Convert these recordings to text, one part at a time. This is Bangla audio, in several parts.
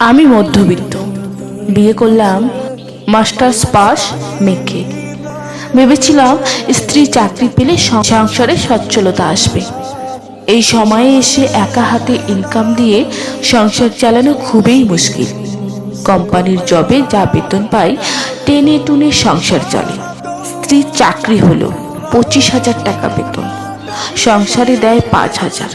আমি মধ্যবিত্ত। বিয়ে করলাম মাস্টার্স পাস মেয়েকে ভেবেছিলাম স্ত্রী চাকরি পেলে সংসারে সচ্ছলতা আসবে। এই সময়ে এসে একা হাতে ইনকাম দিয়ে সংসার চালানো খুবই মুশকিল। কোম্পানির জবে যা বেতন পাই, টেনে টুনে সংসার চলে। স্ত্রীর চাকরি হলো পঁচিশ হাজার টাকা বেতন। সংসারে দেয় পাঁচ হাজার।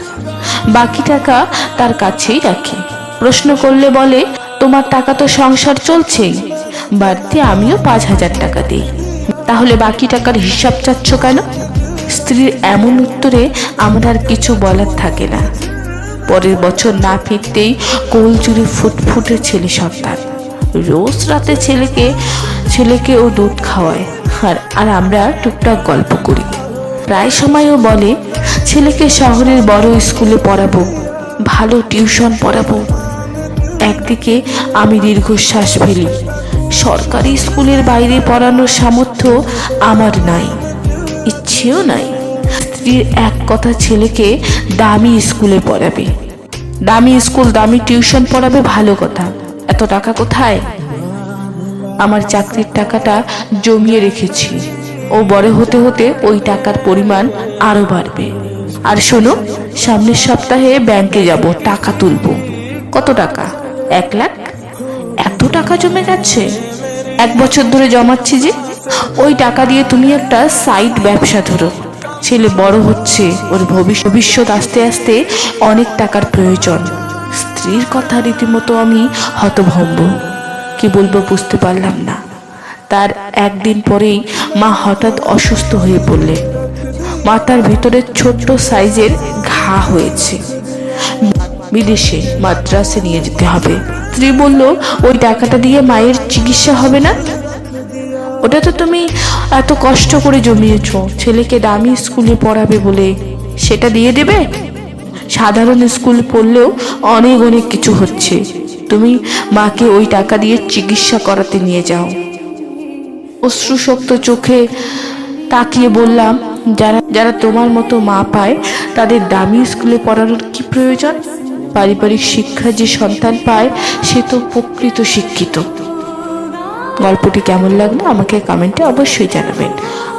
বাকি টাকা তার কাছেই রাখে। প্রশ্ন করলে বলে, তোমার টাকা তো সংসার চলছেই বাড়তি আমিও পাঁচ হাজার টাকা দিই। তাহলে বাকি টাকার হিসাব চাচ্ছ কেন? স্ত্রীর এমন উত্তরে আমার আর কিছু বলার থাকে না। পরের বছর না ফিরতেই কোল জুড়ে ফুটফুটে ছেলে সন্তান। রোজ রাতে ছেলেকে ছেলেকে ও দুধ খাওয়ায়, আর আর আমরা টুকটাক গল্প করি। প্রায় সময়ও বলে, ছেলেকে শহরের বড় স্কুলে পড়াবো, ভালো টিউশন পড়াবো একদিকে আমি দীর্ঘশ্বাস ফেলি। সরকারি স্কুলের বাইরে পড়ানোর সামর্থ্য আমার নাই, ইচ্ছেও নাই। স্ত্রীর এক কথা ছেলেকে দামি স্কুলে পড়াবে। দামি স্কুল, দামি টিউশন পড়াবে ভালো কথা। এত টাকা কোথায়? আমার চাকরির টাকাটা জমিয়ে রেখেছি। ও বড় হতে হতে ওই টাকার পরিমাণ আরও বাড়বে। আর শোনো, সামনের সপ্তাহে ব্যাংকে যাব, টাকা তুলবো। কত টাকা? এক লাখ? এত টাকা জমে গেছে। এক বছর ধরে জমাচ্ছি যে, ওই টাকা দিয়ে তুমি একটা সাইড ব্যবসা ধরো। ছেলে বড় হচ্ছে, ওর ভবিষ্য- ভবিষ্যৎ আস্তে আস্তে অনেক টাকার প্রয়োজন। স্ত্রীর কথা রীতিমতো আমি হতভম্ব। কি বলব বুঝতে পারলাম না। তার একদিন পরেই মা হঠাৎ অসুস্থ হয়ে পড়লেন মাথার ভিতরে ছোট্ট সাইজের ঘা হয়েছে। বিদেশে মাদ্রাসে নিয়ে যেতে হবে। স্ত্রী বলল, ওই টাকাটা দিয়ে মায়ের চিকিৎসা হবে না? ওটা তো তুমি এত কষ্ট করে জমিয়েছো। ছেলেকে দামি স্কুলে পড়াবে বলে সেটা দিয়ে দেবে? সাধারণ স্কুল পড়লেও অনেক অনেক কিছু হচ্ছে। তুমি মাকে ওই টাকা দিয়ে চিকিৎসা করাতে নিয়ে যাও। অশ্রুশক্ত চোখে তাকিয়ে বললাম, যারা যারা তোমার মতো মা পায়, তাদের দামি স্কুলে পড়ানোর কি প্রয়োজন? পারিবারিক শিক্ষা যে সন্তান পায়, সে তো প্রকৃত শিক্ষিত। গল্পটি কেমন লাগল আমাকে কমেন্টে অবশ্যই জানাবেন।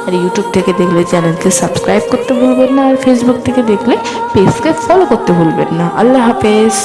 আর ইউটিউব থেকে দেখলে চ্যানেলকে সাবস্ক্রাইব করতে ভুলবেন না, আর ফেসবুক থেকে দেখলে পেজকে ফলো করতে ভুলবেন না। আল্লাহ হাফেজ।